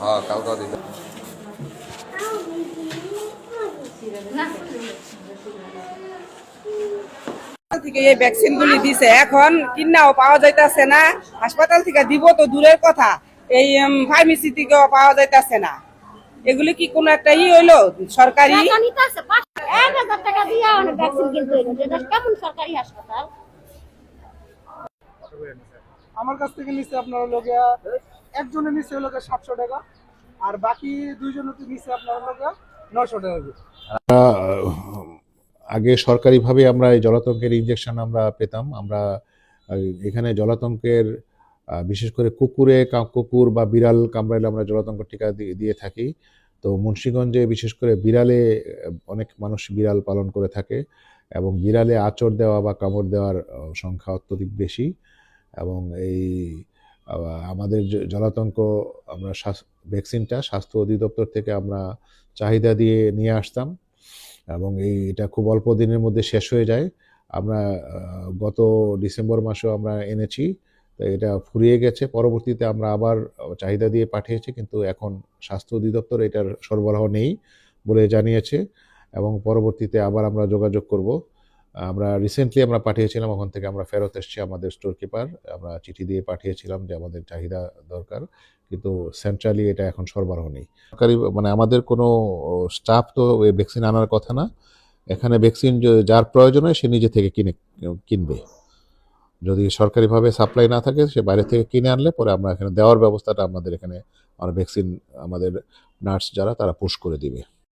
হ্যাঁ কালকেও দিতে থেকে এই ভ্যাকসিন দিছে। এখন কিনাও পাওয়া যাইতাছে না। হাসপাতাল থেকে দিব তো দূরের কথা। এই ফার্মেসি থেকেও পাওয়া যাইতাছে না। এগুলি কি কোনো একটা ই হইল? সরকারি? টাকা নিতে আছে পাঁচ এক হাজার টাকা দিয়ে ভ্যাকসিন কিনতে হইল। কেমন সরকারি হাসপাতাল? আমার কাছ থেকে নিচ্ছে আপনার লোকে একজনে নিচ্ছে হলো সাতশো টাকা, আর বাকি দুইজনে তো নিচ্ছে আপনার লোকে নশো টাকা আগে সরকারিভাবে আমরা এই জলাতঙ্কের ইঞ্জেকশন আমরা পেতাম। আমরা এখানে জলাতঙ্কের বিশেষ করে কুকুরে কুকুর বা বিড়াল কামড়াইলে আমরা জলাতঙ্ক টিকা দিয়ে থাকি। তো মুন্সীগঞ্জে বিশেষ করে বিড়ালে অনেক মানুষ বিড়াল পালন করে থাকে এবং বিড়ালে আচর দেওয়া বা কামড় দেওয়ার সংখ্যা অত্যধিক বেশি। এবং এই আমাদের জলাতঙ্ক, আমরা ভ্যাকসিনটা স্বাস্থ্য অধিদপ্তর থেকে আমরা চাহিদা দিয়ে নিয়ে আসতাম এবং এই, এটা খুব অল্প দিনের মধ্যে শেষ হয়ে যায়। আমরা গত ডিসেম্বর মাসেও আমরা এনেছি, তো এটা ফুরিয়ে গেছে। পরবর্তীতে আমরা আবার চাহিদা দিয়ে পাঠিয়েছি, কিন্তু এখন স্বাস্থ্য অধিদপ্তর এটার সরবরাহ নেই বলে জানিয়েছে এবং পরবর্তীতে আবার আমরা যোগাযোগ করব। আমরা রিসেন্টলি আমরা পাঠিয়েছিলাম, ওখান থেকে আমরা ফেরত এসেছি আমাদের স্টোর কিপার আমরা চিঠি দিয়ে পাঠিয়েছিলাম যে আমাদের চাহিদা দরকার, কিন্তু সেন্ট্রালি এটা এখন সরবরাহ নেই। সরকারি মানে আমাদের কোনো স্টাফ তো এই ভ্যাকসিন আনার কথা না, এখানে ভ্যাকসিন যার প্রয়োজন হয় সে নিজে থেকে কিনে, কিনবে। যদি সরকারিভাবে সাপ্লাই না থাকে, সে বাইরে থেকে কিনে আনলে পরে আমরা এখানে দেওয়ার ব্যবস্থাটা আমাদের এখানে, আর ভ্যাকসিন আমাদের নার্স যারা, তারা পুশ করে দিবে।